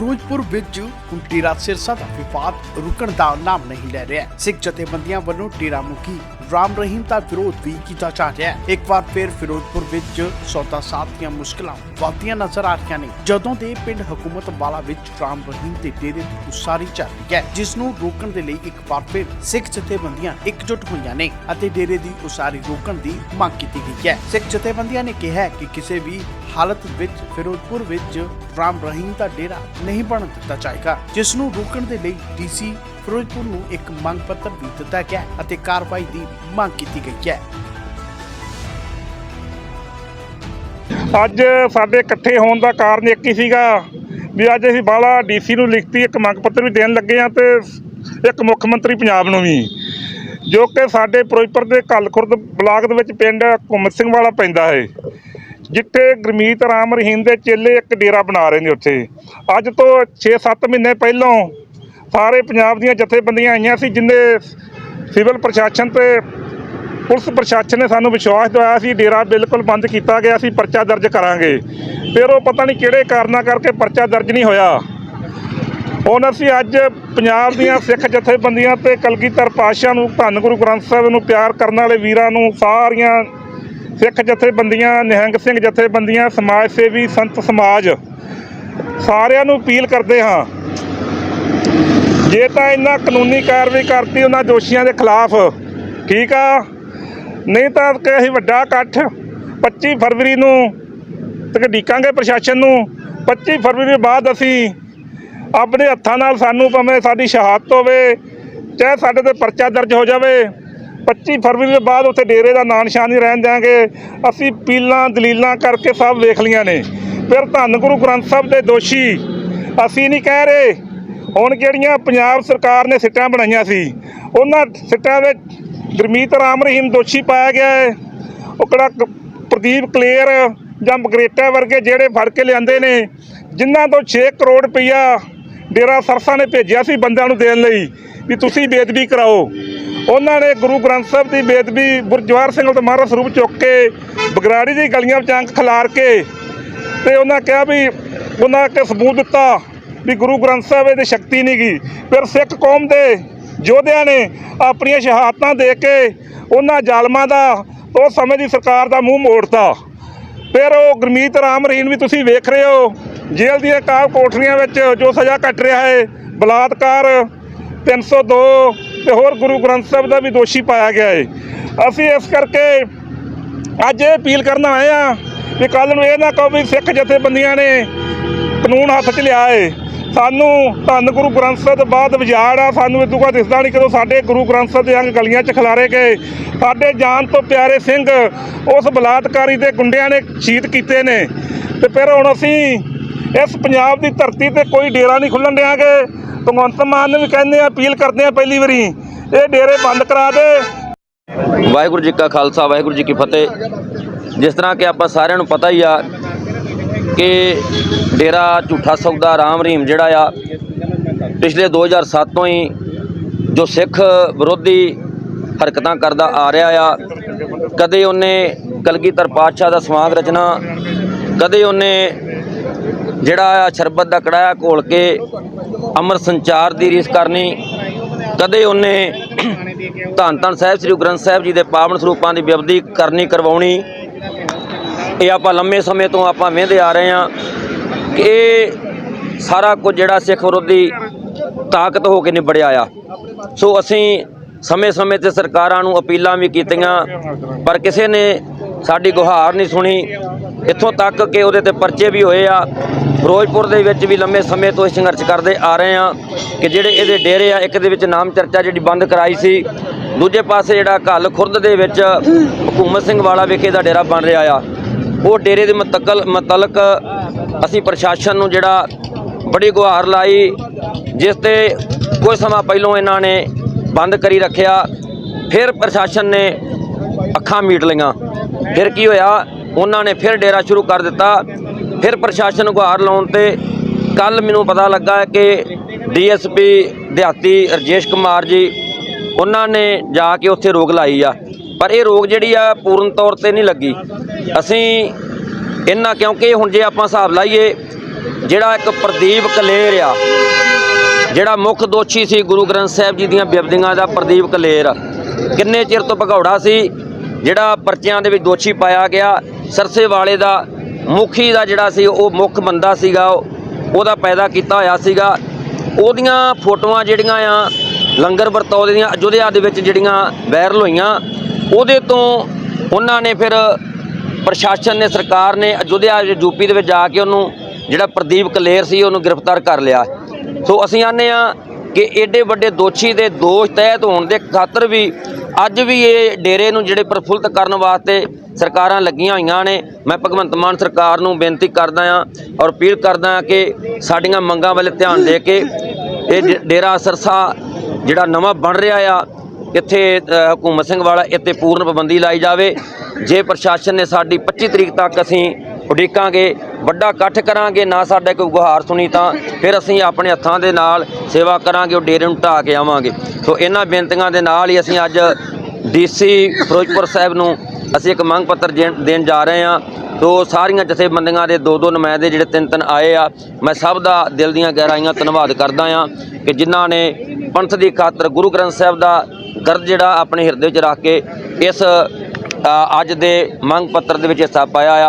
ਫਿਰੋਜ਼ਪੁਰ ਵਿੱਚ ਹੁਣ ਡੇਰਾ ਸਿਰਸਾ ਦਾ ਵਿਵਾਦ ਰੁਕਣ ਦਾ ਨਾਮ ਨਹੀਂ ਲੈ ਰਿਹਾ। ਸਿੱਖ ਜਥੇਬੰਦੀਆਂ ਵੱਲੋਂ ਡੇਰਾ ਮੁਖੀ ਰਾਮ ਰਹੀਮ ਦਾ ਵਿਰੋਧ ਵੀ ਕੀਤਾ ਜਾ ਰਿਹਾ ਹੈ। ਇੱਕ ਵਾਰ ਫਿਰ ਫਿਰੋਜ਼ਪੁਰ ਵਿੱਚ ਸੌਦਾ ਸਾਧ ਦੀਆਂ ਮੁਸ਼ਕਲਾਂ ਵਧਦੀਆਂ ਨਜ਼ਰ ਆ ਰਹੀਆਂ ਨੇ। ਜਦੋਂ ਦੇ ਪਿੰਡ ਹਕੂਮਤ ਵਾਲਾ ਵਿੱਚ ਰਾਮ ਰਹੀਮ ਦੇ ਡੇਰੇ ਦੀ ਉਸਾਰੀ ਚੱਲ ਰਹੀ ਹੈ ਜਿਸ ਨੂੰ ਰੋਕਣ ਦੇ ਲਈ ਇੱਕ ਵਾਰ ਫਿਰ ਸਿੱਖ ਜਥੇਬੰਦੀਆਂ ਇਕਜੁੱਟ ਹੋਈਆਂ ਨੇ ਅਤੇ ਡੇਰੇ ਦੀ ਉਸਾਰੀ ਰੋਕਣ ਦੀ ਮੰਗ ਕੀਤੀ ਗਈ ਹੈ। ਸਿੱਖ ਜਥੇਬੰਦੀਆਂ ਨੇ ਕਿਹਾ ਕਿ ਕਿਸੇ ਵੀ ਹਾਲਤ ਵਿੱਚ ਫਿਰੋਜ਼ਪੁਰ ਵਿੱਚ ਰਾਮ ਰਹੀਮ ਦਾ ਡੇਰਾ ਨਹੀਂ ਬਣ ਦਿੱਤਾ ਜਾਏਗਾ ਜਿਸ ਨੂੰ ਰੋਕਣ ਦੇ ਲਈ ਡੀਸੀ ਫਿਰੋਜ਼ਪੁਰ ਨੂੰ ਇੱਕ ਮੰਗ ਪੱਤਰ ਵੀ ਦਿੱਤਾ ਗਿਆ ਅਤੇ ਕਾਰਵਾਈ ਦੀ ਮੰਗ ਕੀਤੀ ਗਈ ਹੈ। ਅੱਜ ਸਾਡੇ ਇਕੱਠੇ ਹੋਣ ਦਾ ਕਾਰਨ ਇੱਕ ਹੀ ਸੀਗਾ ਵੀ ਅੱਜ ਅਸੀਂ ਬਾਲਾ ਡੀਸੀ ਨੂੰ ਲਿਖਤੀ ਇੱਕ ਮੰਗ ਪੱਤਰ ਵੀ ਦੇਣ ਲੱਗੇ ਆ ਤੇ ਇੱਕ ਮੁੱਖ ਮੰਤਰੀ ਪੰਜਾਬ ਨੂੰ ਵੀ। ਜੋ ਕਿ ਸਾਡੇ ਫਿਰੋਜ਼ਪੁਰ ਦੇ ਕਲਖੁਰਦ ਬਲਾਕ ਦੇ ਵਿੱਚ ਪਿੰਡ ਘੁੰਮਤ ਸਿੰਘ ਵਾਲਾ ਪੈਂਦਾ ਹੈ, ਜਿੱਥੇ ਗੁਰਮੀਤ ਰਾਮ ਰਹੀਮ ਦੇ ਚੇਲੇ ਇੱਕ ਡੇਰਾ ਬਣਾ ਰਹੇ ਨੇ ਉੱਥੇ। ਅੱਜ ਤੋਂ 6-7 ਮਹੀਨੇ ਪਹਿਲਾਂ ਸਾਰੇ ਪੰਜਾਬ ਦੀਆਂ ਜਥੇਬੰਦੀਆਂ ਆਈਆਂ ਸੀ, ਜਿੰਨੇ ਸਿਵਲ ਪ੍ਰਸ਼ਾਸਨ ਤੇ ਪੁਲਿਸ ਪ੍ਰਸ਼ਾਸਨ ਨੇ ਸਾਨੂੰ ਵਿਸ਼ਵਾਸ ਦਿਵਾਇਆ ਸੀ, ਡੇਰਾ ਬਿਲਕੁਲ ਬੰਦ ਕੀਤਾ ਗਿਆ ਸੀ, ਪਰਚਾ ਦਰਜ ਕਰਾਂਗੇ। ਫਿਰ ਉਹ ਪਤਾ ਨਹੀਂ ਕਿਹੜੇ ਕਾਰਨਾਂ ਕਰਕੇ ਪਰਚਾ ਦਰਜ ਨਹੀਂ ਹੋਇਆ। ਹੁਣ ਅਸੀਂ ਅੱਜ ਪੰਜਾਬ ਦੀਆਂ ਸਿੱਖ ਜਥੇਬੰਦੀਆਂ ਤੇ ਕਲਗੀਧਰ ਪਾਤਸ਼ਾਹ ਨੂੰ, ਧੰਨ ਗੁਰੂ ਗ੍ਰੰਥ ਸਾਹਿਬ ਨੂੰ ਪਿਆਰ ਕਰਨ ਵਾਲੇ ਵੀਰਾਂ ਨੂੰ ਸਾਰੀਆਂ ਸਿੱਖ ਜਥੇਬੰਦੀਆਂ, ਨਿਹੰਗ ਸਿੰਘ ਜਥੇਬੰਦੀਆਂ, ਸਮਾਜ ਸੇਵੀ, ਸੰਤ ਸਮਾਜ, ਸਾਰਿਆਂ ਨੂੰ ਅਪੀਲ ਕਰਦੇ ਹਾਂ ਜੇ ਤਾਂ ਇਹਨਾਂ ਕਾਨੂੰਨੀ ਕਾਰਵਾਈ ਕਰਤੀ ਉਹਨਾਂ ਦੋਸ਼ੀਆਂ ਦੇ ਖਿਲਾਫ, ਠੀਕ ਆ? ਨਹੀਂ ਤਾਂ ਕਿ ਅਸੀਂ ਵੱਡਾ ਇਕੱਠ 25 ਫਰਵਰੀ ਨੂੰ ਤੇ ਪ੍ਰਸ਼ਾਸਨ ਨੂੰ। 25 ਫਰਵਰੀ ਦੇ ਬਾਅਦ ਅਸੀਂ ਆਪਣੇ ਹੱਥਾਂ ਨਾਲ ਸਾਨੂੰ ਭਾਵੇਂ ਸਾਡੀ ਸ਼ਹਾਦਤ ਹੋਵੇ, ਚਾਹੇ ਸਾਡੇ ਤੇ ਪਰਚਾ ਦਰਜ ਹੋ ਜਾਵੇ 25 ਫਰਵਰੀ ਦੇ ਬਾਅਦ ਉੱਥੇ ਡੇਰੇ ਦਾ ਨਾਂ ਨਿਸ਼ਾਨ ਨਹੀਂ ਰਹਿਣ ਦਿਆਂਗੇ। ਅਸੀਂ ਪੀਲਾਂ, ਦਲੀਲਾਂ ਕਰਕੇ ਸਭ ਵੇਖ ਲੀਆਂ ਨੇ। ਫਿਰ ਧੰਨ ਗੁਰੂ ਗ੍ਰੰਥ ਸਾਹਿਬ ਦੇ ਦੋਸ਼ੀ ਅਸੀਂ ਨਹੀਂ ਕਹਿ ਰਹੇ। ਹੁਣ ਜਿਹੜੀਆਂ ਪੰਜਾਬ ਸਰਕਾਰ ਨੇ ਸਿੱਟਾਂ ਬਣਾਈਆਂ ਸੀ, ਉਹਨਾਂ ਸਿੱਟਾਂ ਵਿੱਚ ਗੁਰਮੀਤ ਰਾਮ ਰਹੀਮ ਦੋਸ਼ੀ ਪਾਇਆ ਗਿਆ ਹੈ। ਉਹ ਕਿਹੜਾ ਕ- ਪ੍ਰਦੀਪ ਕਲੇਰ ਜਾਂ ਮਗਰੇਟਾ ਵਰਗੇ ਜਿਹੜੇ ਫੜ ਕੇ ਲਿਆਂਦੇ ਨੇ, ਜਿਨ੍ਹਾਂ ਤੋਂ 6 ਕਰੋੜ ਰੁਪਈਆ ਡੇਰਾ ਸਰਸਾ ਨੇ ਭੇਜਿਆ ਸੀ ਬੰਦਿਆਂ ਨੂੰ ਦੇਣ ਲਈ, ਵੀ ਤੁਸੀਂ ਬੇਦਬੀ ਕਰਾਓ। ਉਹਨਾਂ ਨੇ ਗੁਰੂ ਗ੍ਰੰਥ ਸਾਹਿਬ ਦੀ ਬੇਦਬੀ ਗੁਰਜਵਾਰ ਸਿੰਘ ਤੇ ਮਹਾਰਾਜ ਸਰੂਪ ਚੁੱਕ ਕੇ ਬਗਰਾੜੀ ਦੀ ਗਲੀਆਂ ਵਿੱਚ ਅੰਕ ਖਿਲਾਰ ਕੇ ਤੇ ਉਹਨਾਂ ਕਿਹਾ ਵੀ ਉਹਨਾਂ ਕੇ ਸਬੂਤ ਦਿੱਤਾ ਵੀ ਗੁਰੂ ਗ੍ਰੰਥ ਸਾਹਿਬ ਇਹਦੀ ਸ਼ਕਤੀ ਨਹੀਂ ਗਈ ਫਿਰ ਸਿੱਖ ਕੌਮ ਦੇ ਯੋਧਿਆਂ ਨੇ ਆਪਣੀਆਂ ਸ਼ਹਾਦਤਾਂ ਦੇ ਕੇ ਉਹਨਾਂ ਜ਼ਾਲਮਾਂ ਦਾ ਉਸ ਸਮੇਂ ਦੀ ਸਰਕਾਰ ਦਾ ਮੂੰਹ ਮੋੜਤਾ। ਫਿਰ ਉਹ ਗੁਰਮੀਤ ਰਾਮ ਰਹੀਨ ਵੀ ਤੁਸੀਂ ਵੇਖ ਰਹੇ ਹੋ, ਜੇਲ੍ਹ ਦੀਆਂ ਕਾਬ ਕੋਠਰੀਆਂ ਵਿੱਚ ਜੋ ਸਜ਼ਾ ਕੱਟ ਰਿਹਾ ਹੈ, ਬਲਾਤਕਾਰ 302 ਤੇ ਹੋਰ ਗੁਰੂ ਗ੍ਰੰਥ ਸਾਹਿਬ ਦਾ ਵੀ ਦੋਸ਼ੀ ਪਾਇਆ ਗਿਆ ਹੈ ਅਸੀਂ ਇਸ ਕਰਕੇ ਅੱਜ ਇਹ ਅਪੀਲ ਕਰਨ ਆਏ ਆ ਵੀ ਕੱਲ ਨੂੰ ਇਹ ਨਾ ਕਹੋ ਵੀ ਸਿੱਖ ਜਥੇਬੰਦੀਆਂ ਨੇ ਕਾਨੂੰਨ ਹੱਥ 'ਚ ਲਿਆ ਹੈ ਸਾਨੂੰ ਧੰਨ ਗੁਰੂ ਗ੍ਰੰਥ ਸਾਹਿਬ ਤੋਂ ਬਾਅਦ ਵਿਜਾੜ ਆ, ਸਾਨੂੰ ਇਹ ਦੁੱਖਾ ਦਿਸਦਾ ਨਹੀਂ ਕਦੋਂ ਸਾਡੇ ਗੁਰੂ ਗ੍ਰੰਥ ਸਾਹਿਬ ਦੇ ਅੰਗ ਗਲੀਆਂ 'ਚ ਖਿਲਾਰੇ ਗਏ। ਸਾਡੇ ਜਾਨ ਤੋਂ ਪਿਆਰੇ ਸਿੰਘ ਉਸ ਬਲਾਤਕਾਰੀ ਦੇ ਗੁੰਡਿਆਂ ਨੇ ਸ਼ਹੀਦ ਕੀਤੇ ਨੇ। ਤੇ ਫਿਰ ਹੁਣ ਅਸੀਂ ਇਸ ਪੰਜਾਬ ਦੀ ਧਰਤੀ ਤੇ ਕੋਈ ਡੇਰਾ ਨਹੀਂ ਖੁੱਲਣ ਦਿਆਂਗੇ। ਭਗਵੰਤ ਮਾਨ ਨੂੰ ਵੀ ਕਹਿੰਦੇ ਆ, ਅਪੀਲ ਕਰਦੇ ਆ ਪਹਿਲੀ ਵਾਰੀ, ਇਹ ਡੇਰੇ ਬੰਦ ਕਰਾ ਦੇ। ਵਾਹਿਗੁਰੂ ਜੀ ਕਾ ਖਾਲਸਾ, ਵਾਹਿਗੁਰੂ ਜੀ ਕੀ ਫਤਿਹ। ਜਿਸ ਤਰ੍ਹਾਂ ਕਿ ਆਪਾਂ ਸਾਰਿਆਂ ਨੂੰ ਪਤਾ ਹੀ ਆ ਕਿ ਡੇਰਾ ਝੂਠਾ ਸੌਦਾ ਰਾਮ ਰਹੀਮ ਜਿਹੜਾ ਆ, ਪਿਛਲੇ 2007 ਤੋਂ ਹੀ ਜੋ ਸਿੱਖ ਵਿਰੋਧੀ ਹਰਕਤਾਂ ਕਰਦਾ ਆ ਰਿਹਾ ਆ, ਕਦੇ ਉਹਨੇ ਕਲਗੀਧਰ ਪਾਤਸ਼ਾਹ ਦਾ ਸਮਾਗ ਰਚਨਾ ਕਦੇ ਉਹਨੇ ਜਿਹੜਾ ਆ ਸ਼ਰਬਤ ਦਾ ਕੜਾਇਆ ਘੋਲ ਕੇ ਅਮਰ ਸੰਚਾਰ ਦੀ ਰੀਸ ਕਰਨੀ, ਕਦੇ ਉਹਨੇ ਧੰਨ ਧੰਨ ਸਾਹਿਬ, ਸ੍ਰੀ ਗੁਰੂ ਗ੍ਰੰਥ ਸਾਹਿਬ ਜੀ ਦੇ ਪਾਵਨ ਸਰੂਪਾਂ ਦੀ ਬਿਬਦੀ ਕਰਨੀ, ਕਰਵਾਉਣੀ ਇਹ ਆਪਾਂ ਲੰਮੇ ਸਮੇਂ ਤੋਂ ਆਪਾਂ ਵੇਂਦੇ ਆ ਰਹੇ ਹਾਂ ਕਿ ਇਹ ਸਾਰਾ ਕੁਝ ਜਿਹੜਾ ਸਿੱਖ ਵਿਰੋਧੀ ਤਾਕਤ ਹੋ ਕੇ ਨਿਬੜਿਆ ਆ। ਸੋ ਅਸੀਂ ਸਮੇਂ-ਸਮੇਂ ਤੇ ਸਰਕਾਰਾਂ ਨੂੰ ਅਪੀਲਾਂ ਵੀ ਕੀਤੀਆਂ, ਪਰ ਕਿਸੇ ਨੇ ਸਾਡੀ ਗੁਹਾਰ ਨਹੀਂ ਸੁਣੀ। ਇੱਥੋਂ ਤੱਕ ਕਿ ਉਹਦੇ ਤੇ ਪਰਚੇ ਵੀ ਹੋਏ ਆ। ਫਿਰੋਜ਼ਪੁਰ ਦੇ ਵਿੱਚ ਵੀ ਲੰਮੇ ਸਮੇਂ ਤੋਂ ਇਹ ਸੰਘਰਸ਼ ਕਰਦੇ ਆ ਰਹੇ ਆ ਕਿ ਜਿਹੜੇ ਇਹਦੇ ਡੇਰੇ ਆ, ਇੱਕ ਦੇ ਵਿੱਚ ਨਾਮ ਚਰਚਾ ਜਿਹੜੀ ਬੰਦ ਕਰਾਈ ਸੀ, ਦੂਜੇ ਪਾਸੇ ਜਿਹੜਾ ਘੱਲ ਖੁਰਦ ਦੇ ਵਿੱਚ ਹਕੂਮਤ ਸਿੰਘ ਵਾਲਾ ਵਿਖੇ ਦਾ ਡੇਰਾ ਬਣ ਰਿਹਾ ਆ। ਉਹ ਡੇਰੇ ਦੇ ਮੁਤਕਲ ਮੁਤਲਕ ਅਸੀਂ ਪ੍ਰਸ਼ਾਸਨ ਨੂੰ ਜਿਹੜਾ ਬੜੀ ਗੁਹਾਰ ਲਾਈ, ਜਿਸ ਤੇ ਕੁਝ ਸਮਾਂ ਪਹਿਲਾਂ ਇਹਨਾਂ ਨੇ ਬੰਦ ਕਰੀ ਰੱਖਿਆ, ਫਿਰ ਪ੍ਰਸ਼ਾਸਨ ਨੇ ਅੱਖਾਂ ਮੀਟ ਲਈਆਂ। ਫਿਰ ਕੀ ਹੋਇਆ? ਉਹਨਾਂ ਨੇ ਫਿਰ ਡੇਰਾ ਸ਼ੁਰੂ ਕਰ ਦਿੱਤਾ। ਫਿਰ ਪ੍ਰਸ਼ਾਸਨ ਨੂੰ ਗੁਹਾਰ ਲਾਉਣ ਤੇ ਕੱਲ ਮੈਨੂੰ ਪਤਾ ਲੱਗਾ ਹੈ ਕਿ ਡੀਐਸਪੀ ਦਿਹਾਤੀ ਰਜੇਸ਼ ਕੁਮਾਰ ਜੀ, ਉਹਨਾਂ ਨੇ ਜਾ ਕੇ ਉੱਥੇ ਰੋਕ ਲਾਈ ਆ। ਪਰ ਇਹ ਰੋਗ ਜਿਹੜੀ ਆ ਪੂਰਨ ਤੌਰ ਤੇ ਨਹੀਂ ਲੱਗੀ। ਅਸੀਂ ਇਹਨਾਂ ਕਿਉਂਕਿ ਹੁਣ ਜੇ ਆਪਾਂ ਹਿਸਾਬ ਲਾਈਏ, ਜਿਹੜਾ ਇੱਕ ਪ੍ਰਦੀਪ ਕਲੇਰ ਆ, ਜਿਹੜਾ ਮੁੱਖ ਦੋਸ਼ੀ ਸੀ ਗੁਰੂ ਗ੍ਰੰਥ ਸਾਹਿਬ ਜੀ ਦੀਆਂ ਬਿਬਦੀਆਂ ਦਾ ਪ੍ਰਦੀਪ ਕਲੇਰ, ਕਿੰਨੇ ਚਿਰ ਤੋਂ ਭਗੌੜਾ ਸੀ, ਜਿਹੜਾ ਪਰਚਿਆਂ ਦੇ ਵਿੱਚ ਦੋਸ਼ੀ ਪਾਇਆ ਗਿਆ ਸਰਸੇ ਵਾਲੇ ਦਾ, ਮੁਖੀ ਦਾ ਜਿਹੜਾ ਸੀ, ਉਹ ਮੁੱਖ ਬੰਦਾ ਸੀਗਾ ਉਹ- ਉਹਦਾ ਪੈਦਾ ਕੀਤਾ ਹੋਇਆ ਸੀਗਾ। ਉਹਦੀਆਂ ਫੋਟੋਆਂ ਜਿਹੜੀਆਂ ਆ, ਲੰਗਰ ਵਰਤੌਦੇ ਦੀਆਂ, ਅਯੁੱਧਿਆ ਦੇ ਵਿੱਚ ਜਿਹੜੀਆਂ ਵਾਇਰਲ ਹੋਈਆਂ ਉਹਦੇ ਤੋਂ ਉਹਨਾਂ ਨੇ ਫਿਰ ਪ੍ਰਸ਼ਾਸਨ ਨੇ, ਸਰਕਾਰ ਨੇ ਅਯੁੱਧਿਆ ਯੂਪੀ ਦੇ ਵਿੱਚ ਜਾ ਕੇ ਉਹਨੂੰ ਜਿਹੜਾ ਪ੍ਰਦੀਪ ਕਲੇਰ ਸੀ ਉਹਨੂੰ ਗ੍ਰਿਫਤਾਰ ਕਰ ਲਿਆ। ਸੋ ਅਸੀਂ ਆਨੇ ਆ ਕਿ ਐਡੇ ਵੱਡੇ ਦੋਸ਼ੀ ਦੇ ਦੋਸ਼ ਤਹਿਤ ਹੋਣ ਦੇ ਖਾਤਰ ਵੀ ਅੱਜ ਵੀ ਇਹ ਡੇਰੇ ਨੂੰ ਜਿਹੜੇ ਪ੍ਰਫੁੱਲਤ ਕਰਨ ਵਾਸਤੇ ਸਰਕਾਰਾਂ ਲੱਗੀਆਂ ਹੋਈਆਂ ਨੇ। ਮੈਂ ਭਗਵੰਤ ਮਾਨ ਸਰਕਾਰ ਨੂੰ ਬੇਨਤੀ ਕਰਦਾ ਆ ਔਰ ਅਪੀਲ ਕਰਦਾ ਆ ਕਿ ਸਾਡੀਆਂ ਮੰਗਾਂ ਵੱਲ ਧਿਆਨ ਦੇ ਕੇ ਇਹ ਡੇ- ਡੇਰਾ ਸਰਸਾ ਜਿਹੜਾ ਨਵਾਂ ਬਣ ਰਿਹਾ ਆ ਇੱਥੇ ਹਕੂਮਤ ਸਿੰਘ ਵਾਲਾ ਇੱਥੇ ਪੂਰਨ ਪਾਬੰਦੀ ਲਾਈ ਜਾਵੇ। ਜੇ ਪ੍ਰਸ਼ਾਸਨ ਨੇ ਸਾਡੀ 25 ਤਰੀਕ ਤੱਕ ਅਸੀਂ ਉਡੀਕਾਂਗੇ, ਵੱਡਾ ਇਕੱਠ ਕਰਾਂਗੇ, ਨਾ ਸਾਡਾ ਕੋਈ ਗੁਹਾਰ ਸੁਣੀ ਤਾਂ ਫਿਰ ਅਸੀਂ ਆਪਣੇ ਹੱਥਾਂ ਦੇ ਨਾਲ ਸੇਵਾ ਕਰਾਂਗੇ, ਉਹ ਡੇਰੇ ਨੂੰ ਢਾਹ ਕੇ ਆਵਾਂਗੇ। ਸੋ ਇਹਨਾਂ ਬੇਨਤੀਆਂ ਦੇ ਨਾਲ ਹੀ ਅਸੀਂ ਅੱਜ ਡੀਸੀ ਫਿਰੋਜ਼ਪੁਰ ਸਾਹਿਬ ਨੂੰ ਅਸੀਂ ਇੱਕ ਮੰਗ ਪੱਤਰ ਦੇਣ ਜਾ ਰਹੇ ਹਾਂ। ਤੋ ਸਾਰੀਆਂ ਜਥੇਬੰਦੀਆਂ ਦੇ ਦੋ ਦੋ ਨੁਮਾਇੰਦੇ ਜਿਹੜੇ ਤਿੰਨ ਤਿੰਨ ਆਏ ਆ, ਮੈਂ ਸਭ ਦਾ ਦਿਲ ਦੀਆਂ ਗਹਿਰਾਈਆਂ ਧੰਨਵਾਦ ਕਰਦਾ ਆ ਕਿ ਜਿਨ੍ਹਾਂ ਨੇ ਪੰਥ ਦੀ ਖਾਤਰ ਗੁਰੂ ਗ੍ਰੰਥ ਸਾਹਿਬ ਦਾ ਗਰਜ ਜਿਹੜਾ ਆਪਣੇ ਹਿਰਦੇ ਵਿੱਚ ਰੱਖ ਕੇ ਇਸ ਅੱਜ ਦੇ ਮੰਗ ਪੱਤਰ ਦੇ ਵਿੱਚ ਹਿੱਸਾ ਪਾਇਆ ਆ।